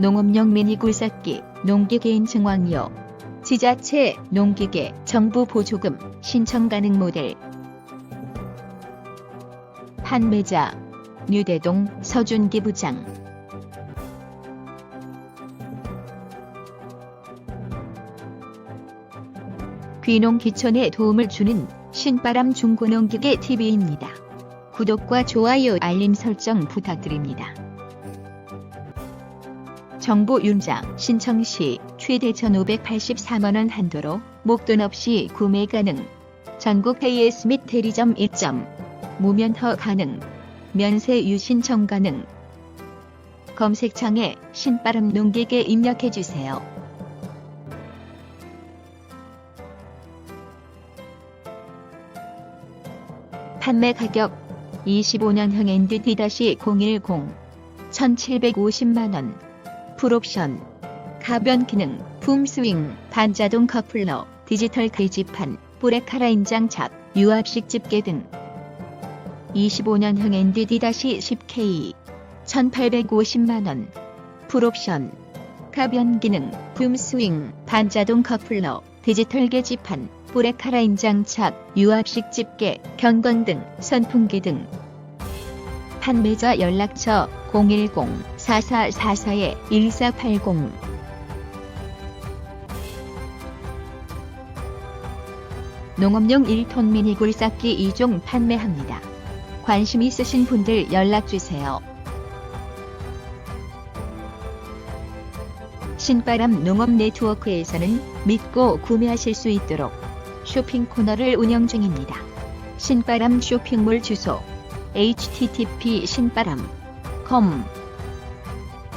농업용 미니 굴삭기 농기계 인 증왕요 지자체 농기계 정부 보조금 신청 가능 모델 판매자 뉴대동 서준기 부장 귀농 기촌에 도움을 주는 신바람 중고농기계 TV입니다. 구독과 좋아요 알림 설정 부탁드립니다. 정보 윤장 신청 시 최대 1,584만원 한도로 목돈 없이 구매 가능. 전국 AS 및 대리점 1점. 무면허 가능. 면세 유신청 가능. 검색창에 신바람 농기계 입력해 주세요. 판매 가격 25년형 NDT-010 1750만원 풀옵션. 가변 기능 품스윙 반자동 커플러 디지털 글지판 브레카라 인장착 유압식 집게 등. 25년형 NDT-10K 1850만원. 풀옵션. 가변 기능 붐 스윙 반자동 커플러 디지털 게시판 브레카라 인장착 유압식 집게 경건 등 선풍기 등. 판매자 연락처 010-4444-1480 농업용 1톤 미니 굴삭기 2종 판매합니다. 관심 있으신 분들 연락주세요. 신바람 농업 네트워크에서는 믿고 구매하실 수 있도록 쇼핑 코너를 운영 중입니다. 신바람 쇼핑몰 주소 http 신바람 com